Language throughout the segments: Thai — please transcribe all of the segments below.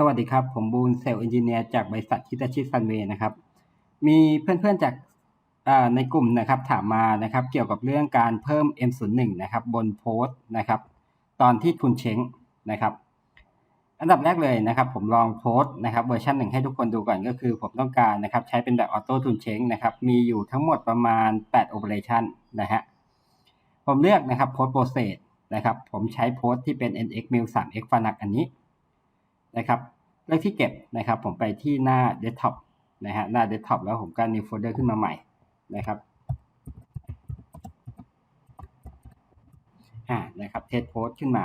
สวัสดีครับ ผมบูนเซลล์เอนจิเนียร์จากบริษัทคิตาชิซันเวย์นะครับ มีเพื่อนๆจากในกลุ่มนะครับถามมานะครับ เกี่ยวกับเรื่องการเพิ่ม M01 นะครับ บนโพสต์นะครับ ตอนที่ทุนเช้งนะครับ อันดับแรกเลยนะครับ ผมลองโพสต์นะครับเวอร์ชันหนึ่งให้ทุกคนดูก่อนก็คือ ผมต้องการนะครับ ใช้เป็นแบบออโต้ทุนเช้งนะครับ มีอยู่ทั้งหมดประมาณ8 operation นะฮะผมเลือกนะครับโพสต์โปรเซสนะครับ ผมใช้โพสต์ที่เป็น nx mil 3 x f a n a c อันนี้ นะครับเลือกที่เก็บนะครับผมไปที่หน้า desktop นะฮะหน้า desktop แล้วผมก็ new folder ขึ้นมาใหม่นะครับอ่านะครับเทสโพสต์ขึ้นมา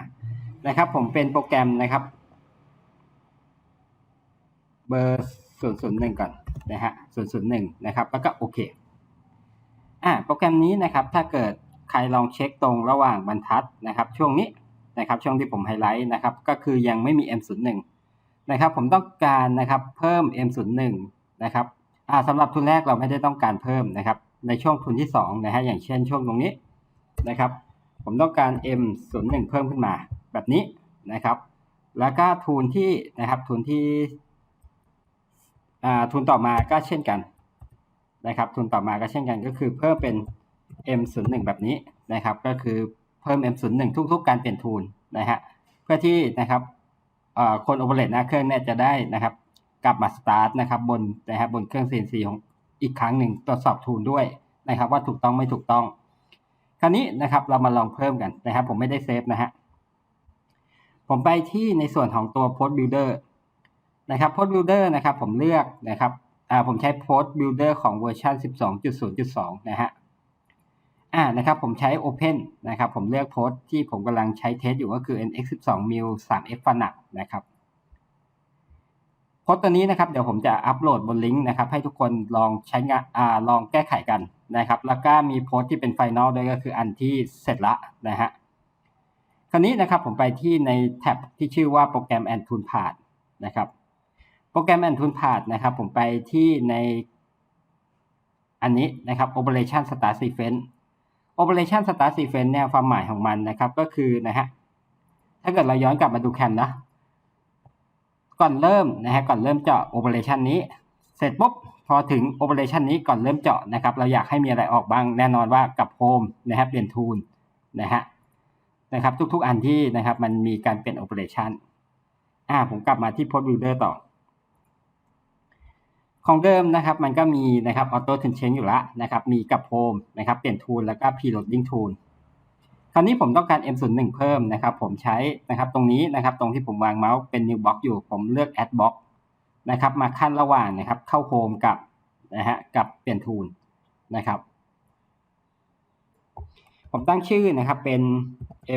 นะครับ ผมเป็นโปรแกรมนะครับ เบอร์ศูนย์ศูนย์หนึ่งก่อนนะฮะศูนย์ศูนย์หนึ่งนะครับ แล้วก็โอเคอ่าโปรแกรมนี้นะครับ ถ้าเกิดใครลองเช็คตรงระหว่างบรรทัดนะครับ ช่วงนี้นะครับ ช่วงที่ผมไฮไลท์นะครับ ก็คือยังไม่มี M01 นะครับ ผมต้องการนะครับเพิ่ม M01 นะครับสำหรับทุนแรกเราไม่ได้ต้องการเพิ่มนะครับ ในช่วงทุนที่สองนะฮะอย่างเช่นช่วงตรงนี้นะครับ ผมต้องการ M01 เพิ่มขึ้นมาแบบนี้นะครับ แล้วก็ทุนที่นะครับทุนที่ทุนต่อมาก็เช่นกันนะครับ ทุนต่อมาก็เช่นกันก็คือเพิ่มเป็น M01 แบบนี้นะครับ ก็คือเพิ่ม M01 ทุกๆ การเปลี่ยนทุนนะฮะเพื่อที่นะครับ คนโอเปเรตหน้าเครื่องเนี่ยจะได้นะครับ กลับมาสตาร์ทนะครับบนนะครับบนเครื่อง CNC ของอีกครั้งหนึ่งตรวจสอบทูลด้วยนะครับ ว่าถูกต้องไม่ถูกต้อง คราวนี้นะครับเรามาลองเพิ่มกันนะครับ ผมไม่ได้เซฟนะฮะผมไปที่ในส่วนของตัว Post Builder นะครับ Post Builder นะครับ ผมเลือกนะครับอ่าผมใช้ Post Builder ของเวอร์ชัน12.0.2 นะฮะ อ่านะครับผมใช้ Open นะครับผมเลือกโพสต์ที่ผมกำลังใช้เทสอยู่ก็คือ NX12 mil 3F f a n a c นะครับโพสต์ตัวนี้นะครับเดี๋ยวผมจะอัปโหลดบนลิงก์นะครับให้ทุกคนลองใช้งานอ่าลองแก้ไขกันนะครับ แล้วก็มีโพสต์ที่เป็นไฟนอลด้วยก็คืออันที่เสร็จละนะฮะคราวนี้นะครับผมไปที่ในแท็บที่ชื่อว่าโปรแกรม and tool path นะครับโปรแกรม and tool path นะครับผมไปที่ในอันนี้นะครับ operation start sequence operation start sequence เนี่ยความหมายของมันนะครับ ก็คือนะฮะถ้าเกิดเราย้อนกลับมาดูแคมนะก่อนเริ่มนะฮะก่อนเริ่มเจาะ operation นี้ เสร็จปุ๊บพอถึง operation นี้ก่อนเริ่มเจาะนะครับ เราอยากให้มีอะไรออกบ้างแน่นอนว่ากับ home นะครับเปลี่ยน tool นะฮะนะครับ ทุกๆอันที่นะครับ มันมีการเปลี่ยน operation อ่าผมกลับมาที่ post builder ต่อ ของเดิมนะครับมันก็มีนะครับ auto tune change อยู่แล้วนะครับมีกับ home นะครับเปลี่ยน tool แล้วก็ preloading tool คราวนี้ผมต้องการ M01 เพิ่มนะครับผมใช้นะครับตรงนี้นะครับตรงที่ผมวางเมาส์เป็น new box อยู่ผมเลือก add box นะครับมาขั้นระหว่างนะครับเข้า home กับนะฮะกับเปลี่ยน tool นะครับ ผมตั้งชื่อนะครับเป็น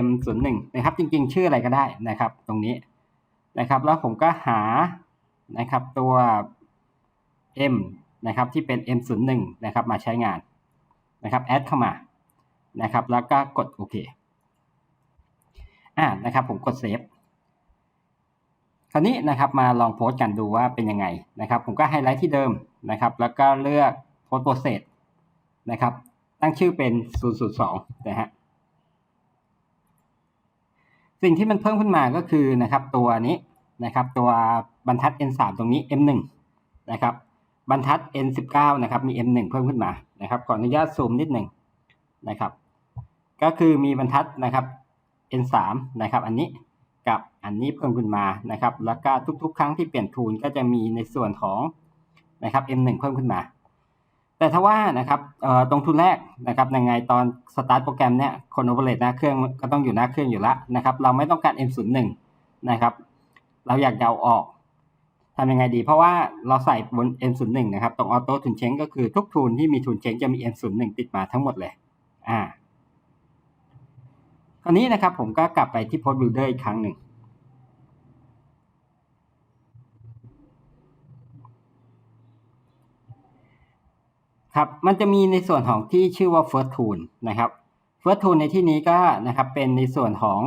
M01 นะครับจริงๆ ชื่ออะไรก็ได้นะครับ ตรงนี้นะครับ แล้วผมก็หานะครับตัว M นะครับที่เป็น M01 นะครับมาใช้งานนะครับ add เข้ามานะครับแล้วก็กดโอเคอ่านะครับผมกดเซฟคราวนี้นะครับมาลองโพสต์กันดูว่าเป็นยังไงนะครับ ผมก็ไฮไลท์ที่เดิมนะครับ แล้วก็เลือกโพสต์โปรเซสนะครับ ตั้งชื่อเป็น 002 นะฮะสิ่งที่มันเพิ่มขึ้นมาก็คือนะครับตัวนี้นะครับตัวบรรทัด N3 ตรงนี้ M1 นะครับ บรรทัด N19 นะครับ มี M1 เพิ่มขึ้นมานะครับขออนุญาตซูมนิดหนึ่งนะครับ ก็คือมีบรรทัดนะครับ N3 นะครับ อันนี้กับอันนี้เพิ่มขึ้นมานะครับ แล้วก็ทุกๆ ครั้งที่เปลี่ยนทูลก็จะมีในส่วนของนะครับ M1 เพิ่มขึ้นมา แต่ถ้าว่านะครับตรงทุนแรกนะครับยังไงตอนสตาร์ทโปรแกรมเนี่ยคนโอเปเรตหน้าเครื่องก็ต้องอยู่หน้าเครื่องอยู่ละนะครับ เราไม่ต้องการ M01 นะครับ เราอยากเอาออก ทำยังไงดี เพราะว่าเราใส่บน M01 นะครับ ตรงออโต้ทุนเชงก็คือทุกทุนที่มีทุนเชงจะมี M01 ติดมาทั้งหมดเลย อ่า คราวนี้นะครับผมก็กลับไปที่ Post Builder อีกครั้งหนึ่งครับมันจะมีในส่วนของที่ชื่อว่า first tool นะครับ first tool ในที่นี้ก็นะครับเป็นในส่วนของ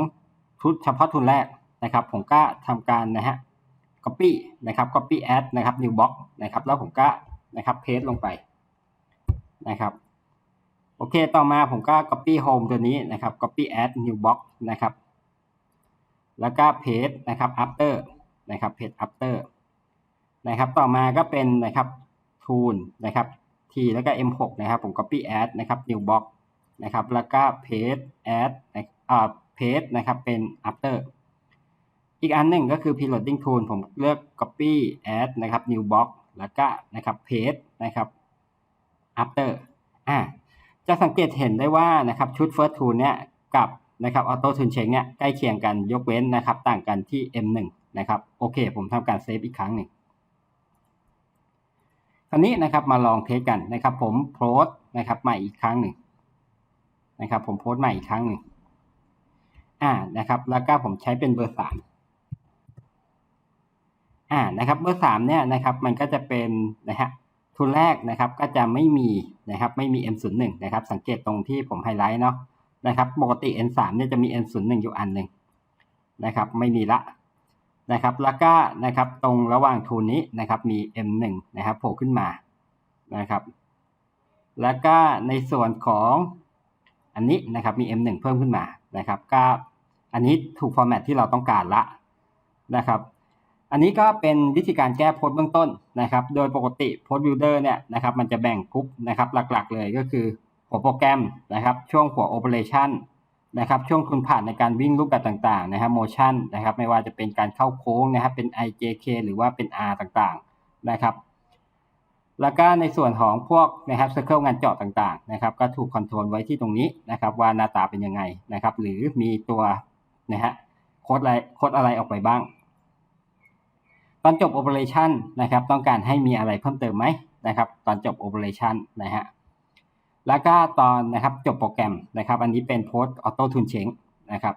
ทุนเฉพาะทุนแรกนะครับ ผมก็ทำการนะฮะ copy นะครับ copy add นะครับ new box นะครับ แล้วผมก็นะครับ paste ลงไปนะครับ โอเค ต่อมาผมก็ copy home ตัวนี้นะครับ copy add new box นะครับ แล้วก็ paste นะครับ after นะครับ page after นะครับ ต่อมาก็เป็นนะครับ tool นะครับ t แล้วก็ m6 นะครับ ผม copy add นะครับ new box นะครับ แล้วก็ paste add อ่า paste นะครับ เป็น after อีกอันหนึ่งก็คือ preloading tool ผมเลือก copy add นะครับ new box แล้วก็นะครับ paste นะครับ after อ่าจะสังเกตเห็นได้ว่านะครับชุด first tool เนี่ยกับนะครับ auto tune check เนี่ยใกล้เคียงกันยกเว้นนะครับ ต่างกันที่ m1 นะครับโอเค ผมทำการเซฟอีกครั้งหนึ่งคราวนี้นะครับมาลองเทสกันนะครับ ผมโพสต์นะครับใหม่อีกครั้งหนึ่งนะครับ ผมโพสต์ใหม่อีกครั้งหนึ่งอ่านะครับ แล้วก็ผมใช้เป็นเบอร์สาม อ่านะครับเบอร์สามเนี่ยนะครับมันก็จะเป็นนะฮะทุนแรกนะครับก็จะไม่มีนะครับไม่มี M01 นะครับสังเกตตรงที่ผมไฮไลท์เนาะนะครับปกติ N3 เนี่ยจะมี N01 อยู่อันหนึ่งนะครับไม่มีละนะครับแล้วก็นะครับตรงระหว่างทูนนี้นะครับมี M1 นะครับโผล่ขึ้นมานะครับแล้วก็ในส่วนของอันนี้นะครับมี M1 เพิ่มขึ้นมานะครับก็อันนี้ถูกฟอร์แมตที่เราต้องการละนะครับ อันนี้ก็เป็นวิธีการแก้โพสต์เบื้องต้นนะครับ โดยปกติโพสต์บิลดเออร์เนี่ยนะครับมันจะแบ่งกรุ๊ปนะครับหลักๆ เลยก็คือหัวโปรแกรมนะครับ ช่วงหัวโอเปอเรชันนะครับช่วงคุณผ่านในการวิ่งรูปแบบต่างๆนะครับ motion นะครับไม่ว่าจะเป็นการเข้าโค้งนะครับเป็น IJK หรือว่าเป็น R ต่างๆนะครับ แล้วก็ในส่วนของพวกนะครับ circle งานเจาะต่างๆนะครับก็ถูกคอนโทรลไว้ที่ตรงนี้นะครับว่าหน้าตาเป็นยังไงนะครับหรือมีตัวนะฮะโค้ดอะไรโค้ดอะไรออกไปบ้าง ตอนจบ operation นะครับต้องการให้มีอะไรเพิ่มเติมไหมนะครับ ตอนจบ operation นะฮะแล้วก็ตอนนะครับจบโปรแกรมนะครับ อันนี้เป็นโพสต์ออโต้ทุนเชงนะครับ